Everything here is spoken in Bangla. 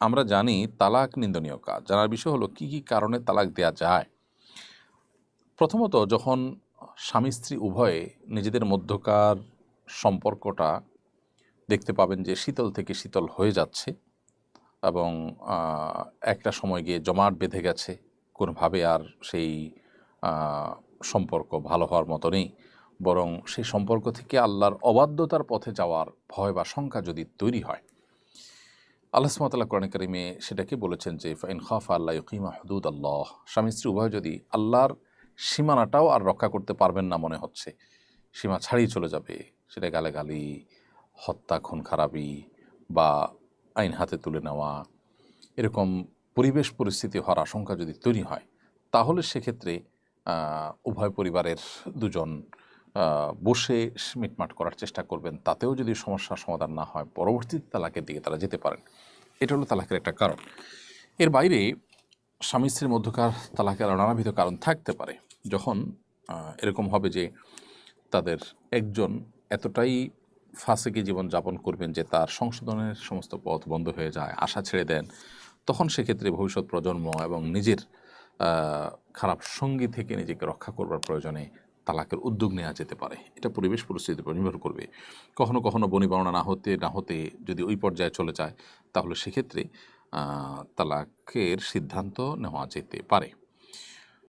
আমরা জানি তালাক নিন্দনীয় কাজ। জানার বিষয় হলো কি কি কারণে তালাক দেয়া যায়? প্রথমত, যখন স্বামী স্ত্রী উভয়ে নিজেদের মধ্যকার সম্পর্কটা দেখতে পাবেন যে শীতল থেকে শীতল হয়ে যাচ্ছে এবং একটা সময় গিয়ে জমাট বেঁধে গেছে, কোনোভাবে আর সেই সম্পর্ক ভালো হওয়ার মতো নেই। বরং সেই সম্পর্ক থেকে আল্লাহর অবাধ্যতার পথে যাওয়ার ভয় বা শঙ্কা যদি তৈরি হয় আল্লাহ সুমতাল্লাহ কোরআন করিমে সেটাকে বলেছেন যে ফাইন খাফ আল্লাহ ইকিমা হদুদ আল্লাহ। স্বামী স্ত্রী উভয় যদি আল্লাহর সীমানাটাও আর রক্ষা করতে পারবেন না মনে হচ্ছে, সীমা ছাড়িয়ে চলে যাবে, সেটা গালাগালি, হত্যা খুন খারাপি বা আইন হাতে তুলে নেওয়া, এরকম পরিবেশ পরিস্থিতি হওয়ার আশঙ্কা যদি তৈরি হয়, তাহলে সেক্ষেত্রে উভয় পরিবারের দুজন বসে মিটমাট করার চেষ্টা করবেন, তাতেও যদি সমস্যার সমাধান না হয় পরবর্তীতে তালাকের দিকে তারা যেতে পারেন। এটা হলো তালাকের একটা কারণ। এর বাইরে স্বামী স্ত্রীর মধ্যকার তালাকের নানাবিধ কারণ থাকতে পারে। যখন এরকম হবে যে তাদের একজন এতটাই ফাঁসেকে জীবন যাপন করবেন যে তার সংশোধনের সমস্ত পথ বন্ধ হয়ে যায়, আশা ছেড়ে দেন, তখন সেক্ষেত্রে ভবিষ্যৎ প্রজন্ম এবং নিজের খারাপ সঙ্গী থেকে নিজেকে রক্ষা করবার প্রয়োজনে তালাকের উদ্যোগ নেওয়া যেতে পারে। এটা পরিবেশ পরিস্থিতির উপর নির্ভর করবে। কখনো কখনো বনিবর্ণনা না হতে না হতে যদি ওই পর্যায়ে চলে যায়, তাহলে সেক্ষেত্রে তালাকের সিদ্ধান্ত নেওয়া যেতে পারে।